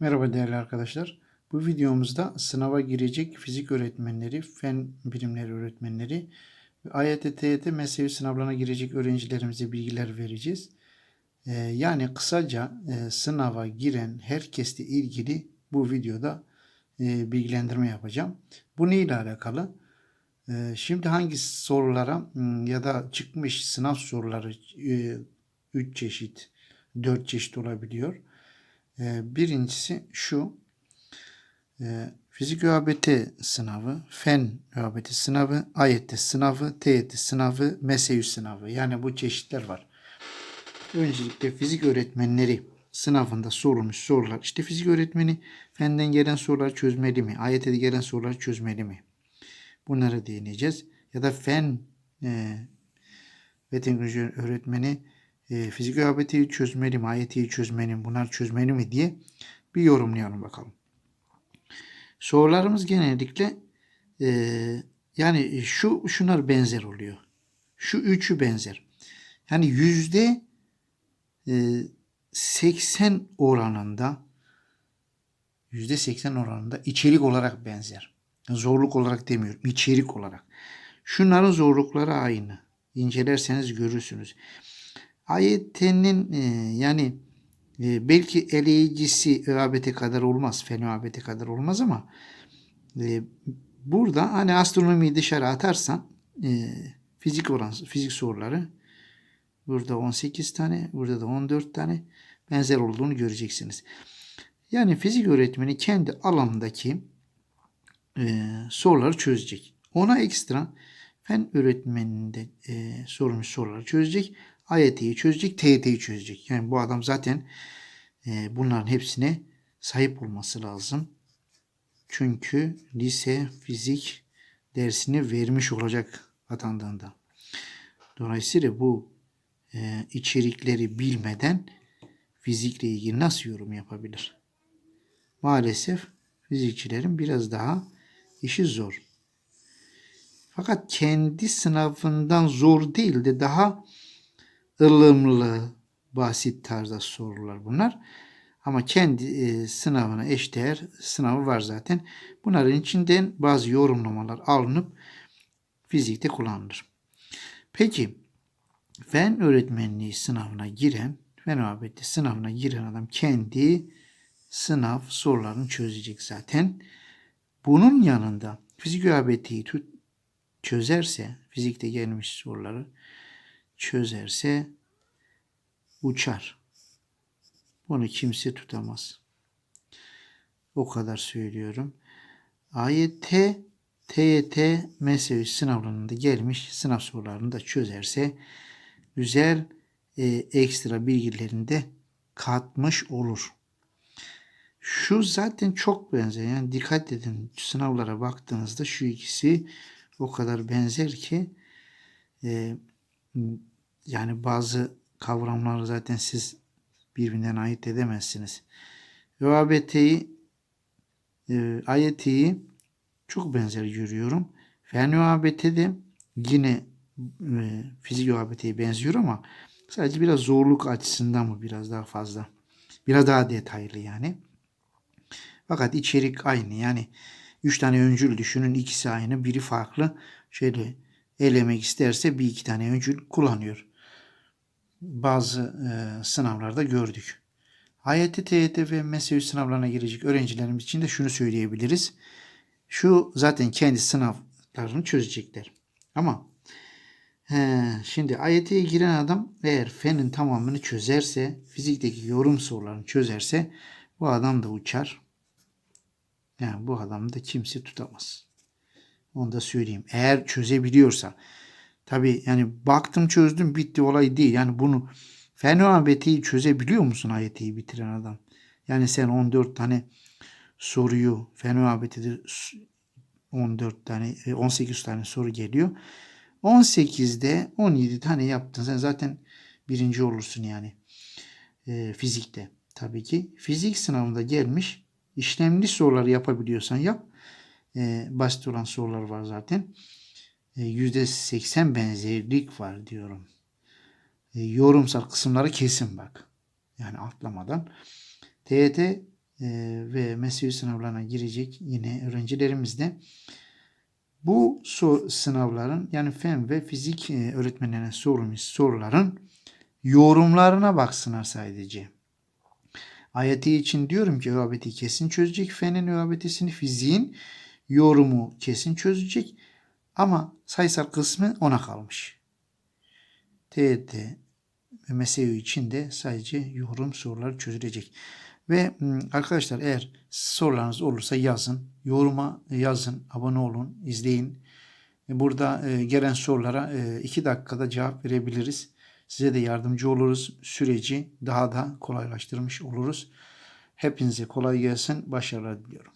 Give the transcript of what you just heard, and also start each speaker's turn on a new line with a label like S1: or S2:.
S1: Merhaba değerli arkadaşlar. Bu videomuzda sınava girecek fizik öğretmenleri, fen bilimleri öğretmenleri ve AYT, TYT, MESEV sınavlarına girecek öğrencilerimize bilgiler vereceğiz. Ee, yani kısaca e, sınava giren herkesle ilgili bu videoda e, bilgilendirme yapacağım. Bu ne ile alakalı? Ee, şimdi hangi sorulara m, ya da çıkmış sınav soruları 3 çeşit, 4 çeşit olabiliyor. Ee, Birincisi şu. e, Fizik ÖABT sınavı, Fen ÖABT sınavı, AYT sınavı, TYT sınavı, MESEÜ sınavı. Yani bu çeşitler var. Öncelikle fizik öğretmenleri sınavında sorulmuş sorular. İşte fizik öğretmeni fenden gelen soruları çözmeli mi? AYT'de gelen soruları çözmeli mi? Bunlara değineceğiz. Ya da fen e, ve teknoloji öğretmeni e, fizik ÖABT'yi çözmeli mi? AYT'yi çözmeli mi? Bunlar çözmeli mi diye bir yorumlayalım bakalım. Sorularımız genellikle e, yani şu şunlar benzer oluyor. Şu üçü benzer. Yani yüzde e, 80 oranında yüzde 80 oranında içerik olarak benzer. Zorluk olarak demiyorum. içerik olarak. Şunların zorlukları aynı. İncelerseniz görürsünüz. AYT'nin e, yani e, belki eleyicisi ÖABT kadar olmaz. Fen ÖABT kadar olmaz ama e, burada hani astronomiyi dışarı atarsan e, fizik oran, fizik soruları burada 18 tane, burada da 14 tane benzer olduğunu göreceksiniz. Yani fizik öğretmeni kendi alanındaki e, soruları çözecek. Ona ekstra fen öğretmeninde e, soruları çözecek. AYT'yi çözecek, TYT'yi çözecek. Yani bu adam zaten e, bunların hepsine sahip olması lazım. Çünkü lise fizik dersini vermiş olacak atandığında. Dolayısıyla bu e, içerikleri bilmeden fizikle ilgili nasıl yorum yapabilir? Maalesef fizikçilerin biraz daha işi zor. Fakat kendi sınavından zor değil de daha ılımlı, basit tarzda sorular bunlar. Ama kendi e, sınavına eşdeğer sınavı var zaten. Bunların içinden bazı yorumlamalar alınıp fizikte kullanılır. Peki fen öğretmenliği sınavına giren, fen muhabbeti sınavına giren adam kendi sınav sorularını çözecek zaten. Bunun yanında fizik muhabbeti çözerse, fizikte gelmiş soruları çözerse uçar. Bunu kimse tutamaz. O kadar söylüyorum. AYT, TYT, MESEV sınavlarında gelmiş sınav sorularını da çözerse güzel e, ekstra bilgilerini de katmış olur. Şu zaten çok benzer. Yani dikkat edin sınavlara baktığınızda şu ikisi o kadar benzer ki e, yani bazı kavramları zaten siz birbirinden ayırt edemezsiniz. ÖABT'yi e, AYT'yi çok benzer görüyorum. Fen ÖABT'de yine e, fizik ÖABT'ye benziyor ama sadece biraz zorluk açısından mı biraz daha fazla. Biraz daha detaylı yani. Fakat içerik aynı. Yani üç tane öncül düşünün. ikisi aynı. Biri farklı. Şöyle elemek isterse bir iki tane öncül kullanıyor bazı e, sınavlarda gördük. AYT, TYT ve MESEÜ sınavlarına girecek öğrencilerimiz için de şunu söyleyebiliriz. Şu zaten kendi sınavlarını çözecekler. Ama he, şimdi AYT'ye giren adam eğer fenin tamamını çözerse, fizikteki yorum sorularını çözerse bu adam da uçar. Yani bu adam da kimse tutamaz. Onu da söyleyeyim. Eğer çözebiliyorsa. Tabi yani baktım çözdüm bitti olay değil. Yani bunu fenomenbetiyi çözebiliyor musun ayeti bitiren adam? Yani sen 14 tane soruyu fenomenbetide 14 tane 18 tane soru geliyor. 18'de 17 tane yaptın. Sen zaten birinci olursun yani. E, fizikte tabii ki. Fizik sınavında gelmiş işlemli soruları yapabiliyorsan yap. E, basit olan sorular var zaten. %80 e, benzerlik var diyorum. E, yorumsal kısımları kesin bak. Yani atlamadan. TYT e, ve mesleği sınavlarına girecek yine öğrencilerimiz de bu sınavların yani fen ve fizik e, öğretmenlerine sorulmuş soruların yorumlarına baksınlar sadece. AYT için diyorum ki ÖABT'yi kesin çözecek. Fenin ÖABT'sini fiziğin yorumu kesin çözecek. Ama sayısal kısmı ona kalmış. TET ve MSU için de sadece yorum soruları çözülecek. Ve m, arkadaşlar eğer sorularınız olursa yazın. Yoruma yazın. Abone olun. izleyin. E, Burada e, gelen sorulara 2 dakikada cevap verebiliriz. Size de yardımcı oluruz. Süreci daha da kolaylaştırmış oluruz. Hepinize kolay gelsin. Başarılar diliyorum.